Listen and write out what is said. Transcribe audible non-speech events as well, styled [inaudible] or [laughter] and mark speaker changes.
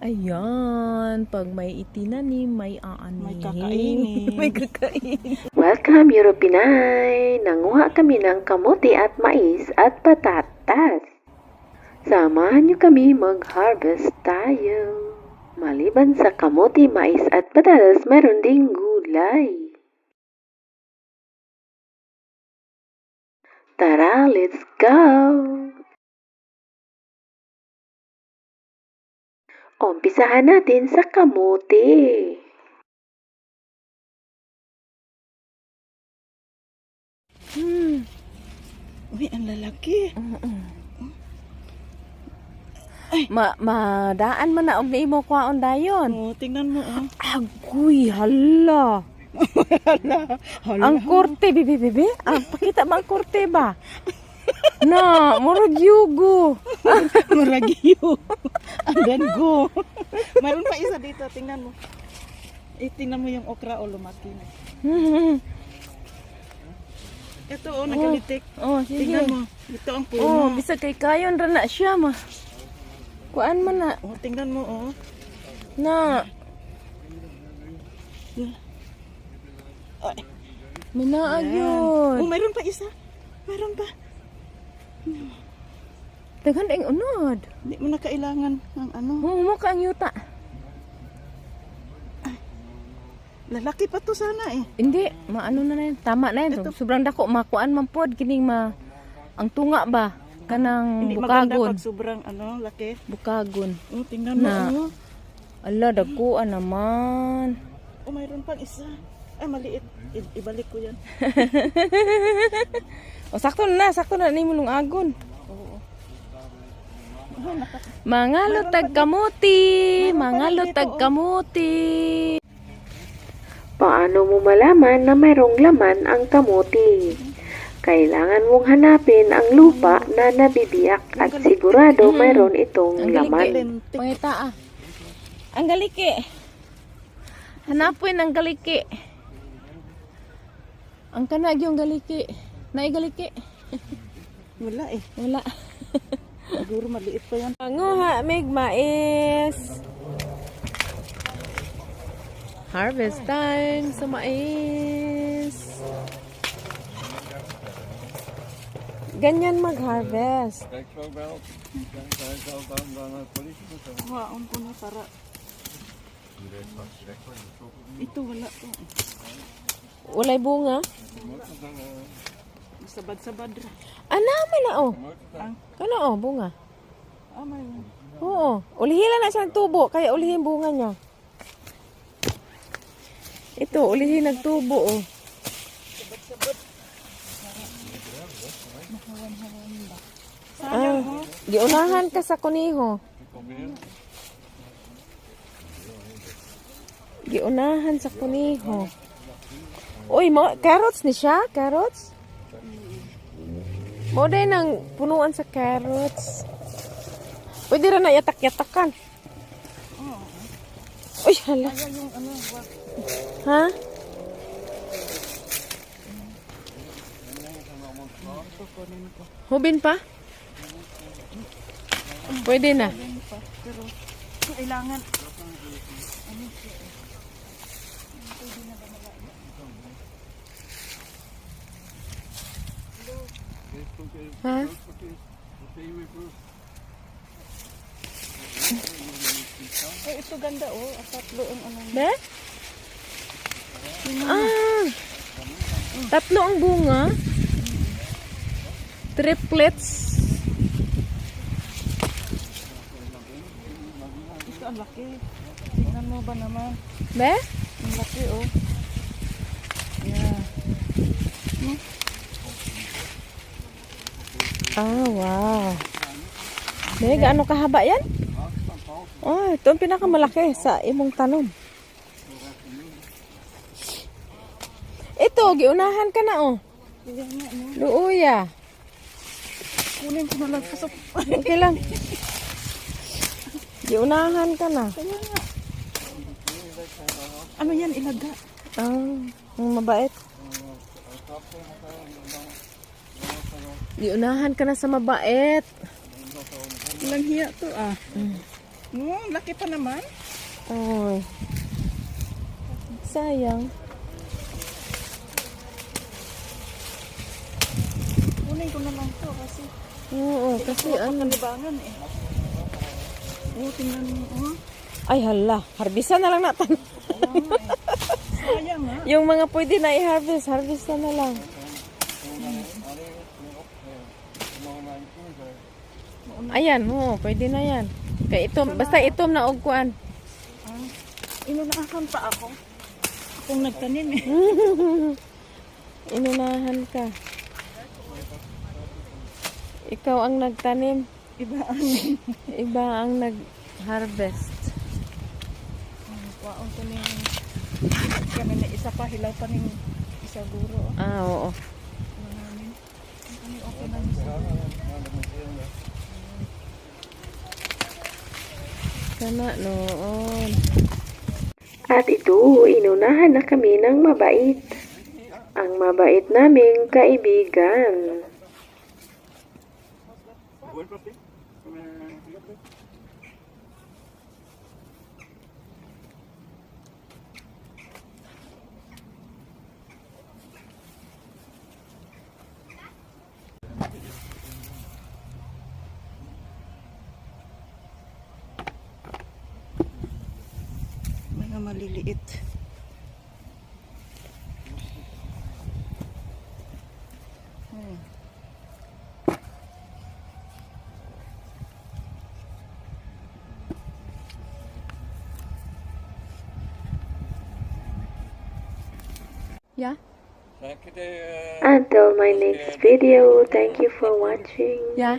Speaker 1: Ayan, pag may itinanim, may aanin.
Speaker 2: May kakainin. [laughs]
Speaker 1: may kakainin.
Speaker 3: Welcome, Europinay! Nanguha kami ng kamote at mais at patatas. Samahan niyo kami mag-harvest tayo. Maliban sa kamote, mais at patatas, meron ding gulay. Tara, let's go! Umpisahan natin sa kamote.
Speaker 1: Hmm.
Speaker 2: Uy, ang lalaki.
Speaker 1: Ma madaan man na og nimo kwaon dayon.
Speaker 2: Oh, tingnan mo, oh.
Speaker 1: Agoy, hala. [laughs]
Speaker 2: Hala. Hala.
Speaker 1: Ang korte, bibi, bibi. Ang pakita ba ang korte ba? [laughs] Na, murag yugo. [laughs]
Speaker 2: Maragiyo. and then go. Mayroon pa isa dito, tingnan mo. Eh, tingnan mo yung okra o lumaki na. Ito, oh, nagalitik.
Speaker 1: oh, sige.
Speaker 2: Tingnan mo. Ito ang puno.
Speaker 1: Oh, bisa kay kayon ra na siya ma. Kuan man na.
Speaker 2: Oh, tingnan mo, oh.
Speaker 1: Na,
Speaker 2: Ay.
Speaker 1: minaag
Speaker 2: Oh,
Speaker 1: yun.
Speaker 2: mayroon pa isa. Mayroon pa.
Speaker 1: Daghan ding unod.
Speaker 2: Hindi mo na kailangan ng ano.
Speaker 1: Mo ka ang yuta.
Speaker 2: Lalaki pa to sana eh.
Speaker 1: Hindi, maano na na yun. Tama na yun.
Speaker 2: Ito.
Speaker 1: Sobrang dako, makuan man pod. Kining ma, ang tunga ba? Kanang
Speaker 2: Hindi maganda
Speaker 1: bukagon.
Speaker 2: pag sobrang ano, laki.
Speaker 1: Bukagon.
Speaker 2: Oh, tingnan mo.
Speaker 1: Na.
Speaker 2: Oh.
Speaker 1: Ala, dakuan naman.
Speaker 2: oh, mayroon pang isa. Ay, maliit. I- ibalik ko yan. [laughs]
Speaker 1: O, sakto na na. Sakto na ni mulong agon.
Speaker 2: Oo. Oh,
Speaker 1: Mga lutag kamuti. Mga lutag kamuti.
Speaker 3: Paano mo malaman na mayroong laman ang kamote? Kailangan mong hanapin ang lupa na nabibiyak at sigurado mayroon itong
Speaker 1: Ang
Speaker 3: laman.
Speaker 2: Lentik.
Speaker 1: Pangita ah. Ang galiki. Hanapin ang galiki. Ang kanag yung galiki. Naay galiki.
Speaker 2: Wala eh.
Speaker 1: Wala.
Speaker 2: Siguro maliit pa yan.
Speaker 1: Panguha, mig mais. Harvest time sa mais. Ganyan mag-harvest.
Speaker 2: Kuhaon ko na para. Ito wala to.
Speaker 1: Walay bunga.
Speaker 2: Sabad-sabad ra.
Speaker 1: Ana man na oh.
Speaker 2: Ang,
Speaker 1: Kano oh, bunga.
Speaker 2: ah, may
Speaker 1: Oo. Ulihila na siya ng tubo, kaya ulihin bunga niya. Ito, ulihin nagtubo oh. Ah, giunahan ka sa kuniho. Giunahan sa kuniho. Uy, mo, carrots ni siya? Carrots? Mo din ang punuan sa carrots. Pwede rin na yatak-yatakan. Uy, hala. Ha? Hubin pa? Pwede na.
Speaker 2: pero kailangan
Speaker 1: Ha?
Speaker 2: Ay, ito ganda oh. At tatlo ang ano.
Speaker 1: Be? Ah! Tatlo ang bunga. Triplets.
Speaker 2: Ito ang laki. Tingnan mo ba naman?
Speaker 1: Be?
Speaker 2: Ang laki oh.
Speaker 1: Ah, wow. Be, gaano kahaba yan? Oh, ito ang pinakamalaki sa imong tanom. Ito, giunahan ka na oh. Luuya.
Speaker 2: Kunin ko na lang sa
Speaker 1: Okay lang. Giunahan ka na.
Speaker 2: Ano yan, ilaga?
Speaker 1: Ah, ang mabait. Giunahan ka na sa mabait.
Speaker 2: Ilang hiya to ah. Hmm, laki pa naman.
Speaker 1: Ay. Sayang.
Speaker 2: Kunin ko na lang to kasi
Speaker 1: Oo, kasi ano.
Speaker 2: libangan eh. Oh, tingnan mo. Oh.
Speaker 1: Ay, hala. Harbisan na lang natin.
Speaker 2: Eh. Sayang ha. [laughs]
Speaker 1: Yung mga pwede na i-harvest, harvest na na lang. Ayan, oo, pwede na yan. Kaya itom, basta itom na ogkuan.
Speaker 2: Ah, Inunaahan pa ako. Akong nagtanim eh. [laughs]
Speaker 1: Inunahan ka. Ikaw ang nagtanim,
Speaker 2: Iba ang
Speaker 1: iba ang nag-harvest.
Speaker 2: ko ning kami na isa pa hilaw pa ning isa guro. oh.
Speaker 1: Ah, oo.
Speaker 2: Okay na siya.
Speaker 1: Sana noon.
Speaker 3: At ito, inunahan na kami ng mabait. Ang mabait naming kaibigan.
Speaker 2: Mga maliliit. Hmm.
Speaker 1: Yeah?
Speaker 3: Until my next video, thank you for watching.
Speaker 1: Yeah?